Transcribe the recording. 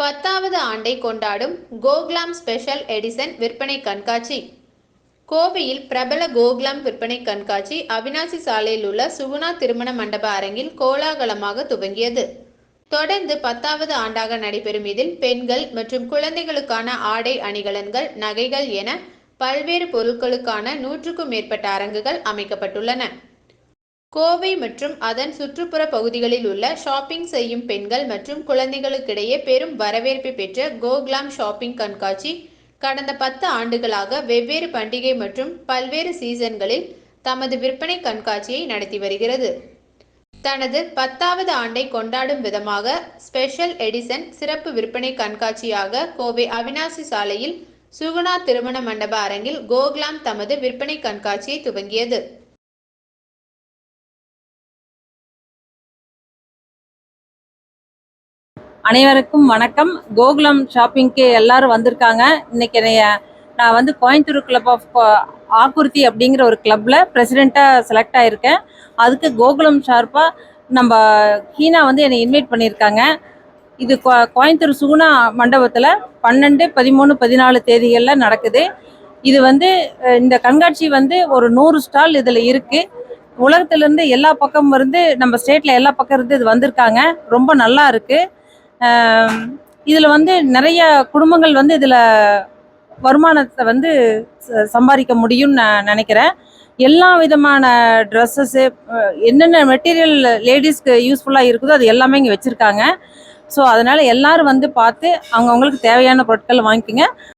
பத்தாவது ஆண்டை கொண்டாடும் கோகுலாம் ஸ்பெஷல் எடிசன் விற்பனை கண்காட்சி. கோவையில் பிரபல கோகுலாம் விற்பனை கண்காட்சி அவினாசி சாலையில் உள்ள சுகுணா திருமண மண்டப அரங்கில் கோலாகலமாக துவங்கியது. தொடர்ந்து பத்தாவது ஆண்டாக நடைபெறும் இதில் பெண்கள் மற்றும் குழந்தைகளுக்கான ஆடை அணிகலன்கள் நகைகள் என பல்வேறு பொருட்களுக்கான நூற்றுக்கும் மேற்பட்ட அரங்குகள் அமைக்கப்பட்டுள்ளன. கோவை மற்றும் அதன் சுற்றுப்புற பகுதிகளில் உள்ள ஷாப்பிங் செய்யும் பெண்கள் மற்றும் குழந்தைகளுக்கிடையே பெரும் வரவேற்பை பெற்ற கோக்லாம் ஷாப்பிங் கண்காட்சி கடந்த பத்து ஆண்டுகளாக வெவ்வேறு பண்டிகை மற்றும் பல்வேறு சீசன்களில் தமது விற்பனை கண்காட்சியை நடத்தி வருகிறது. தனது பத்தாவது ஆண்டை கொண்டாடும் விதமாக ஸ்பெஷல் எடிசன் சிறப்பு விற்பனை கண்காட்சியாக கோவை அவினாசி சாலையில் சுகுணா திருமண மண்டப அரங்கில் கோகுலாம் தமது விற்பனை கண்காட்சியை துவங்கியது. அனைவருக்கும் வணக்கம். கோகுலம் ஷாப்பிங்க்கு எல்லாரும் வந்திருக்காங்க. இன்னைக்கு என்னைய நான் வந்து கோயம்புத்தூர் கிளப் ஆஃப் ஆக்குர்த்தி அப்படிங்கிற ஒரு கிளப்பில் பிரசிடெண்ட்டாக செலக்ட் ஆகியிருக்கேன் அதுக்கு கோகுலம் ஷார்ப்பாக நம்ம ஹீனா வந்து என்னை இன்வைட் பண்ணியிருக்காங்க. இது கோ- கோயம்புத்தூர் சுகுணா மண்டபத்தில் பன்னெண்டு பதிமூணு பதினாலு தேதிகளில் நடக்குது. இது வந்து இந்த கண்காட்சி வந்து ஒரு நூறு ஸ்டால் இதில் இருக்குது உலகத்துலேருந்து எல்லா பக்கம் இருந்து நம்ம ஸ்டேட்டில் எல்லா பக்கம் இருந்து இது வந்திருக்காங்க. ரொம்ப நல்லா இருக்குது இதில் வந்து நிறைய குடும்பங்கள் வந்து இதில் வருமானத்தை வந்து ச- சம்பாதிக்க முடியும்னு நான் நினைக்கிறேன். எல்லா விதமான ட்ரெஸ்ஸஸ்ஸு என்னென்ன மெட்டீரியல் லேடிஸ்க்கு யூஸ்ஃபுல்லாக இருக்குதோ அது எல்லாமே இங்கே வச்சுருக்காங்க. ஸோ அதனால் எல்லாரும் வந்து பார்த்து அவங்கவுங்களுக்கு தேவையான பொருட்கள் வாங்கிக்கோங்க.